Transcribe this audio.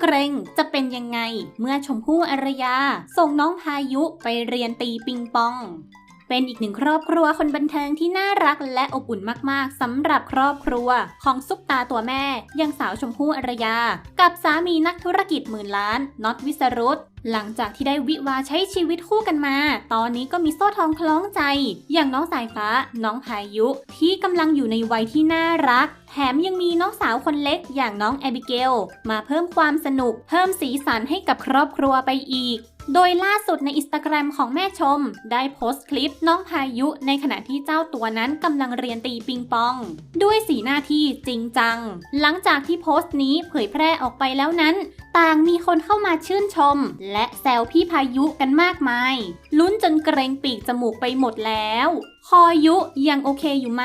เกรงจะเป็นยังไง เมื่อชมพู่อารยา ส่งน้องพายุไปเรียนตีปิงปอง เป็นอีกหนึ่งครอบครัวคนบันเทิงที่น่ารักและอบอุ่นมากๆสำหรับครอบครัวของซุปตาตัวแม่อยังสาวชมพู่อารยา กับสามีนักธุรกิจหมื่นล้านน็อตวิสรุตหลังจากที่ได้วิวาใช้ชีวิตคู่กันมา ตอนนี้ก็มีโซ่ทองคล้องใจ อย่างน้องสายฟ้า น้องพายุ ที่กำลังอยู่ในวัยที่น่ารัก แถมยังมีน้องสาวคนเล็กอย่างน้องแอบิเกล มาเพิ่มความสนุก เพิ่มสีสันให้กับครอบครัวไปอีก โดยล่าสุดในอินสตาแกรมของแม่ชม ได้โพสต์คลิปน้องพายุในขณะที่เจ้าตัวนั้นกำลังเรียนตีปิงปอง ด้วยสีหน้าที่จริงจัง หลังจากที่โพสต์นี้เผยแพร่ออกไปแล้วนั้น ต่างมีคนเข้ามาชื่นชม และแซวพี่พายุกันมากมาย ลุ้นจนเกรงปีกจมูกไปหมดแล้ว คอยุยังโอเคอยู่ไหม